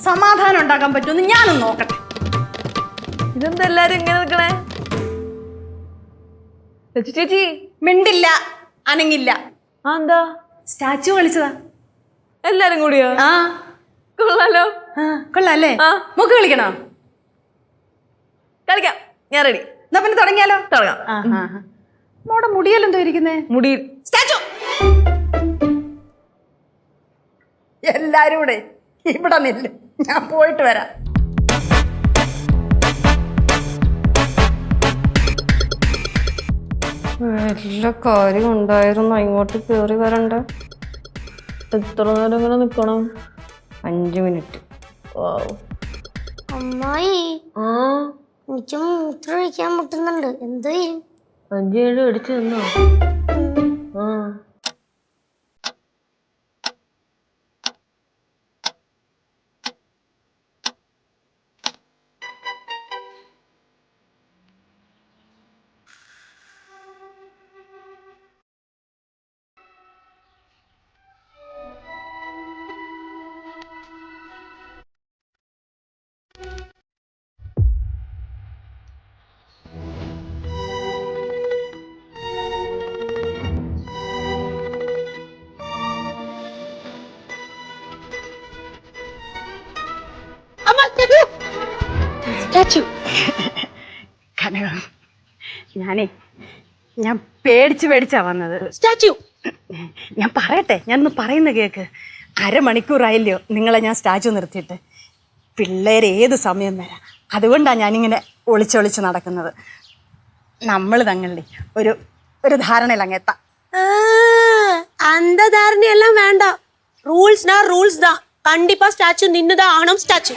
സമാധാനം ഉണ്ടാക്കാൻ പറ്റുമെന്ന് ഞാനൊന്ന് നോക്കട്ടെ. ഇതെന്താ എല്ലാരും ഇങ്ങനെ നിൽക്കണേ? ലച്ചു ചേച്ചി. മിണ്ടില്ല അനങ്ങില്ല. ആ എന്താ? സ്റ്റാച്ചു കളിച്ചതാ. എല്ലാരും കൂടിയോ? ആ. കൊള്ളാലോ. ആ, കൊള്ളാല്ലേ? ആ. മുക്ക് കളിക്കണോ? കളിക്കാം. ഞാൻ റെഡി എന്നാ പിന്നെ തുടങ്ങിയാലോ? തുടങ്ങാം. മോടെ മുടിയല്ലെന്തോ ഇരിക്കുന്നേ? മുടി. സ്റ്റാച്ചു. എല്ലാരും കൂടെ. ഇവിടെ നില്ല്. ഞാൻ പോയിട്ട് വരാം. വല്ല കാര്യം ഉണ്ടായിരുന്നു? അങ്ങോട്ട് കയറി വരണ്ട. എത്ര നേരം ഇങ്ങനെ നിൽക്കണം അഞ്ച് മിനിറ്റ്. അമ്മായി. ആ? എനിക്ക് മൂത്രം ഒഴിക്കാൻ മുട്ടുന്നുണ്ട് എന്തോ അഞ്ച് ഏഴ് അടിച്ചു തന്നോ സ്റ്റാച്ചു കനക ഞാനേ ഞാൻ പേടിച്ച് പേടിച്ചാ വന്നത്. സ്റ്റാച്ചു. ഞാൻ പറയട്ടെ ഞാൻ ഒന്ന് പറയുന്ന കേക്ക്. അരമണിക്കൂറായില്ലയോ നിങ്ങളെ ഞാൻ സ്റ്റാച്ചു നിർത്തിയിട്ട്. പിള്ളേർ ഏത് സമയം വരാം. അതുകൊണ്ടാണ് ഞാനിങ്ങനെ ഒളിച്ചൊളിച്ച് നടക്കുന്നത്. നമ്മൾ തങ്ങളുടെ ഒരു ഒരു ധാരണയിൽ അങ്ങെത്താം അന്ധധാരണയെല്ലാം വേണ്ട. റൂൾസ് റൂൾസ് ദാ കണ്ടിപ്പാ സ്റ്റാച്ചു നിന്നതാണോ സ്റ്റാച്ചു?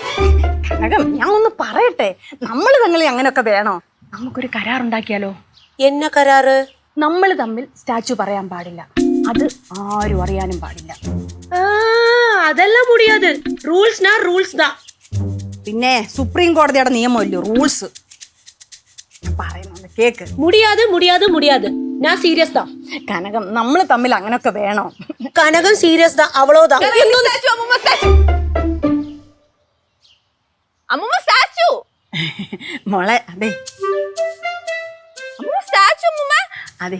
മാഡം ഞാൻ ഒന്ന് പറയട്ടെ. നമ്മൾ തങ്ങളെ അങ്ങനെയൊക്കെ വേണോ? നമുക്കൊരു കരാറുണ്ടാക്കിയാലോ എന്ന കരാറ്? നമ്മൾ തമ്മിൽ സ്റ്റാച്ചു പറയാൻ പാടില്ല. അത് ആരും അറിയാനും പാടില്ല. അതെല്ലാം മുടിയാത് റൂൾസ് റൂൾസ് ദാ പിന്നെ സുപ്രീം കോടതിയുടെ നിയമമല്ലോ റൂൾസ് പറയുന്നുണ്ട് കേക്ക്. മുടിയാതെ മുടിയാതെ മുടിയാതെ. ഞാൻ സീരിയസ് ദാ കനകം നമ്മൾ തമ്മിൽ അങ്ങനൊക്കെ വേണോ? കനകം സീരിയസ് താ അവളോതാ മോളെ അതെ സ്റ്റാച്ചു അതെ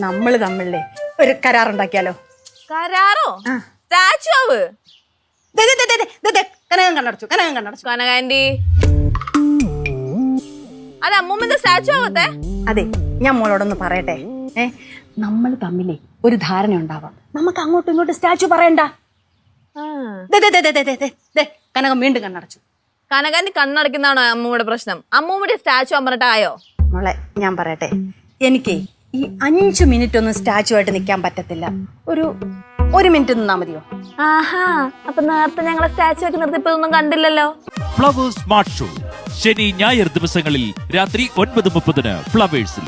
നമ്മൾ തമ്മിലെ ഒരു കരാറുണ്ടാക്കിയാലോ കരാറോ സ്റ്റാച്ചു ആവ് കനകം കണ്ണടച്ചു കനകം കണ്ണടച്ചു കനകാൻഡി അത് അമ്മൂമ്മന്റെ സ്റ്റാച്ചു ആവത്തെ അതെ ഞാൻ മോളോടൊന്ന് പറയട്ടെ ഏ നമ്മൾ തമ്മിലെ ഒരു ധാരണ ഉണ്ടാവാം നമുക്ക് അങ്ങോട്ടും ഇങ്ങോട്ടും സ്റ്റാച്ചു പറയണ്ട കനകം വീണ്ടും കണ്ണടച്ചു കനകാന്റി കണ്ണടക്കുന്നതാണോ അമ്മൂമ്മയുടെ പ്രശ്നം? അമ്മൂമ്മയുടെ സ്റ്റാച്ചു അമ്പറട്ടായോ മോളെ ഞാൻ പറയട്ടെ. എനിക്ക് ഈ അഞ്ചു മിനിറ്റ് ഒന്നും സ്റ്റാച്ചു ആയിട്ട് നിൽക്കാൻ പറ്റത്തില്ല. ഒരു ഒരു മിനിറ്റ് നിന്നാ മതിയോ? ആഹാ അപ്പൊ നേരത്തെ ഞങ്ങളെ സ്റ്റാച്ചു ഒക്കെ നിർത്തിപ്പതൊന്നും കണ്ടില്ലല്ലോ. ഫ്ലവേഴ്സ് സ്മാർട്ട് ഷോ ശനി ഞായർ ദിവസങ്ങളിൽ രാത്രി ഒൻപത് മുപ്പതിന് ഫ്ലവേഴ്സിൽ